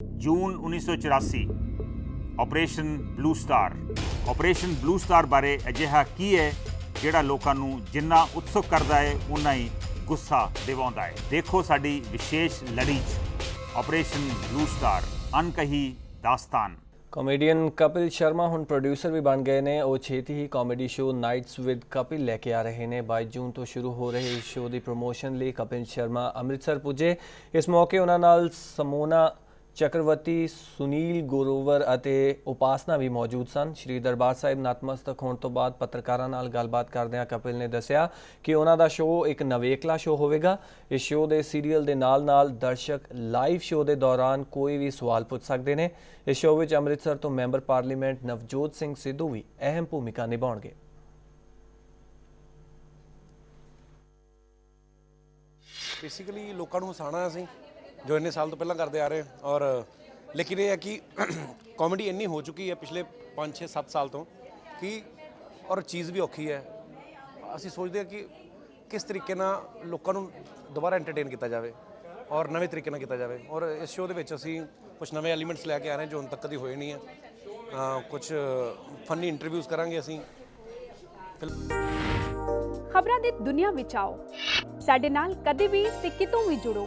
ਜੂਨ 1984 operation blue star operation blue star ਬਾਰੇ ਅਜਿਹਾ ਕੀ ਹੈ, ਜਿਹੜਾ ਲੋਕਾਂ ਨੂੰ ਜਿੰਨਾ ਉਤਸੁਕ ਕਰਦਾ ਹੈ ਉਨਾ ਹੀ ਗੁੱਸਾ ਦਿਵਾਉਂਦਾ ਹੈ। ਦੇਖੋ ਸਾਡੀ ਵਿਸ਼ੇਸ਼ ਲੜੀ ਆਪਰੇਸ਼ਨ ਬਲੂ ਸਟਾਰ ਅਨਕਹੀ ਦਾਸਤਾਨ। ਕਾਮੇਡੀਅਨ ਕਪਿਲ ਸ਼ਰਮਾ ਹੁਣ ਪ੍ਰੋਡਿਊਸਰ ਵੀ ਬਣ ਗਏ ਨੇ। ਉਹ ਛੇਤੀ ਹੀ comedy show nights with Kapil ਲੈ ਕੇ ਆ ਰਹੇ ਨੇ। 22 ਜੂਨ ਤੋਂ ਸ਼ੁਰੂ ਹੋ ਰਹੇ ਇਸ ਸ਼ੋਅ ਦੀ ਪ੍ਰੋਮੋਸ਼ਨ ਲਈ ਕਪਿਲ ਸ਼ਰਮਾ ਅੰਮ੍ਰਿਤਸਰ ਪੁੱਜੇ। ਇਸ ਮੌਕੇ ਉਹਨਾਂ ਨਾਲ ਸਮੋਨਾ ਚੱਕਰਵਰਤੀ ਸੁਨੀਲ ਗੋਰੋਵਰ ਅਤੇ ਉਪਾਸਨਾ ਵੀ ਮੌਜੂਦ ਸਨ। ਸ਼੍ਰੀ ਦਰਬਾਰ ਸਾਹਿਬ ਨਤਮਸਤਕ ਹੋਣ ਤੋਂ ਬਾਅਦ ਪੱਤਰਕਾਰਾਂ ਨਾਲ ਗੱਲਬਾਤ ਕਰਦਿਆਂ ਕਪਿਲ ਨੇ ਦੱਸਿਆ ਕਿ ਉਹਨਾਂ ਦਾ ਸ਼ੋਅ ਇੱਕ ਨਵੇਕਲਾ ਸ਼ੋਅ ਹੋਵੇਗਾ। ਇਸ ਸ਼ੋਅ ਦੇ ਸੀਰੀਅਲ ਦੇ ਨਾਲ-ਨਾਲ ਦਰਸ਼ਕ ਲਾਈਵ ਸ਼ੋਅ ਦੇ ਦੌਰਾਨ ਕੋਈ ਵੀ ਸਵਾਲ ਪੁੱਛ ਸਕਦੇ ਨੇ। ਇਸ ਸ਼ੋਅ ਵਿੱਚ ਅੰਮ੍ਰਿਤਸਰ ਤੋਂ ਮੈਂਬਰ ਪਾਰਲੀਮੈਂਟ ਨਵਜੋਤ ਸਿੰਘ ਸਿੱਧੂ ਵੀ ਅਹਿਮ ਭੂਮਿਕਾ ਨਿਭਾਉਣਗੇ। ਬੇਸਿਕਲੀ ਲੋਕਾਂ ਨੂੰ ਹਸਾਉਣਾ ਅਸੀਂ। ਜੋ ਇੰਨੇ ਸਾਲ ਤੋਂ ਪਹਿਲਾਂ ਕਰਦੇ ਆ ਰਹੇ ਔਰ ਲੇਕਿਨ ਇਹ ਹੈ ਕਿ ਕਾਮੇਡੀ ਇੰਨੀ ਹੋ ਚੁੱਕੀ ਹੈ ਪਿਛਲੇ 5 6 7 ਸਾਲ ਤੋਂ ਕਿ ਔਰ ਚੀਜ਼ ਵੀ ਔਖੀ ਹੈ। ਅਸੀਂ ਸੋਚਦੇ ਹਾਂ ਕਿ ਕਿਸ ਤਰੀਕੇ ਨਾਲ ਲੋਕਾਂ ਨੂੰ ਦੁਬਾਰਾ ਐਂਟਰਟੇਨ ਕੀਤਾ ਜਾਵੇ ਔਰ ਨਵੇਂ ਤਰੀਕੇ ਨਾਲ ਕੀਤਾ ਜਾਵੇ। ਔਰ ਇਸ ਸ਼ੋਅ ਦੇ ਵਿੱਚ ਅਸੀਂ ਕੁਝ ਨਵੇਂ ਐਲੀਮੈਂਟਸ ਲੈ ਕੇ ਆ ਰਹੇ ਜੋ ਹੁਣ ਤੱਕ ਕਦੀ ਹੋਏ ਨਹੀਂ ਹੈ। ਕੁਝ ਫਨੀ ਇੰਟਰਵਿਊਜ਼ ਕਰਾਂਗੇ ਅਸੀਂ। ਖਬਰਾਂ ਦੀ ਦੁਨੀਆ ਵਿੱਚ ਆਓ। ਸਾਡੇ ਨਾਲ ਕਦੇ ਵੀ ਤੇ ਕਿਤੋਂ ਵੀ ਜੁੜੋ।